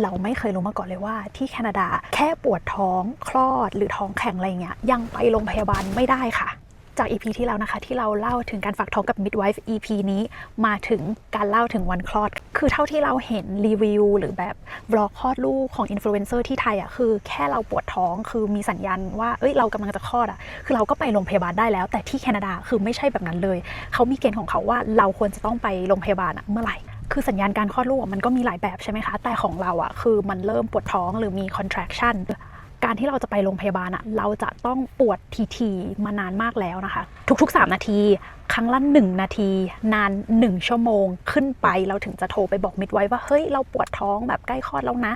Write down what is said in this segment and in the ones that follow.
เราไม่เคยรู้มาก่อนเลยว่า ที่แคนาดาแค่ปวดท้องคลอดหรือท้องแข็งอะไรเงี้ยยังไปโรงพยาบาลไม่ได้ค่ะ จาก EP ที่แล้วนะคะ ที่เราเล่าถึงการฝากท้องกับ midwife EP นี้มาถึงการเล่าถึงวันคลอด คือเท่าที่เราเห็นรีวิวหรือแบบบล็อกคลอดลูกของอินฟลูเอนเซอร์ที่ไทยอะคือแค่เราปวดท้องคือมีสัญญาณว่าเอ้ยเรากำลังจะคลอดอะคือเราก็ไปโรงพยาบาลได้แล้ว แต่ที่แคนาดาคือไม่ใช่แบบนั้นเลย เขามีเกณฑ์ของเขาว่าเราควรจะต้องไปโรงพยาบาลอะเมื่อไหร่ คือสัญญาณการคลอดลูกมันก็มีหลายแบบใช่ไหมคะ แต่ของเราอะคือมันเริ่มปวดท้องหรือมี contraction การที่เราจะไปโรงพยาบาลอะเราจะต้องปวดทีๆมานานมากแล้วนะคะ ทุกๆ 3 นาที ครั้งละ 1 นาที นาน 1 ชั่วโมงขึ้นไปเราถึงจะโทรไปบอกมิดไว้ว่า เฮ้ย เราปวดท้องแบบใกล้คลอดแล้วนะ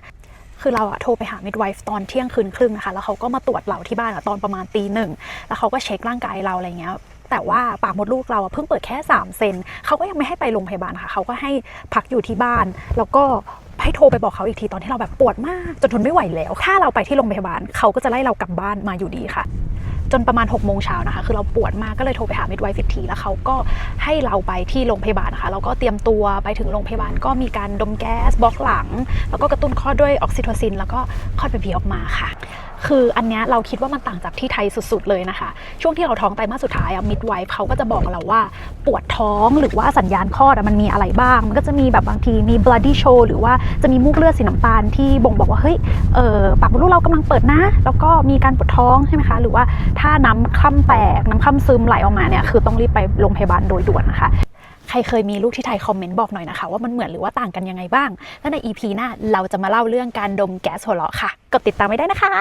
คือเราอะโทรไปหา midwife ตอนเที่ยงคืนครึ่งนะคะ แล้วเขาก็มาตรวจเราที่บ้านอะตอนประมาณตีหนึ่งแล้วเขาก็เช็คร่างกายเราอะไรเงี้ย แต่ว่าปากมดลูกเราเพิ่งเปิดแค่ 3 เซนเขาก็ยังไม่ให้ไปโรงพยาบาลค่ะเขาก็ให้พักอยู่ที่บ้าน แล้วก็ให้โทรไปบอกเขาอีกทีตอนที่เราแบบปวดมาก จนทนไม่ไหวแล้ว ถ้าเราไปที่โรงพยาบาลเขาก็จะไล่เรากลับบ้านมาอยู่ดีค่ะ จนประมาณ6กโมงเช้านะคะ คือเราปวดมากก็เลยโทรไปหา midwife อีกทีแล้วเขาก็ให้เราไปที่โรงพยาบาลนะคะแล้วก็เตรียมตัวไปถึงโรงพยาบาลก็มีการดมแก๊สบล็อกหลัง แล้วก็กระตุ้นคลอดด้วยออกซิโทซิน แล้วก็คลอดเป็นผีออกมาค่ะ คืออันเนี้ยเราคิดว่ามันต่างจากที่ไทยสุดๆเลยนะคะ ช่วงที่เราท้องไตรมาสสุดท้ายอะมิดไวฟ์เขาก็จะบอกเราว่าปวดท้องหรือว่าสัญญาณคลอดอะมันมีอะไรบ้าง มันก็จะมีแบบบางทีมี bloody show หรือว่าจะมีมูกเลือดสีน้ำตาลที่บ่งบอกว่าเฮ้ยเออปากมดลูกเรากำลังเปิดนะ แล้วก็มีการปวดท้องใช่ไหมคะหรือว่าถ้าน้ำคร่ำแตกน้ำคร่ำซึมไหลออกมาเนี่ยคือต้องรีบไปโรงพยาบาลโดยด่วนนะคะ ใครเคยมีลูกที่ไทยคอมเมนต์บอกหน่อยนะคะ ว่ามันเหมือนหรือว่าต่างกันยังไงบ้าง และใน EP หน้าเราจะมาเล่าเรื่องการดมแก๊สหัวเราะค่ะ กดติดตามไว้ได้นะคะ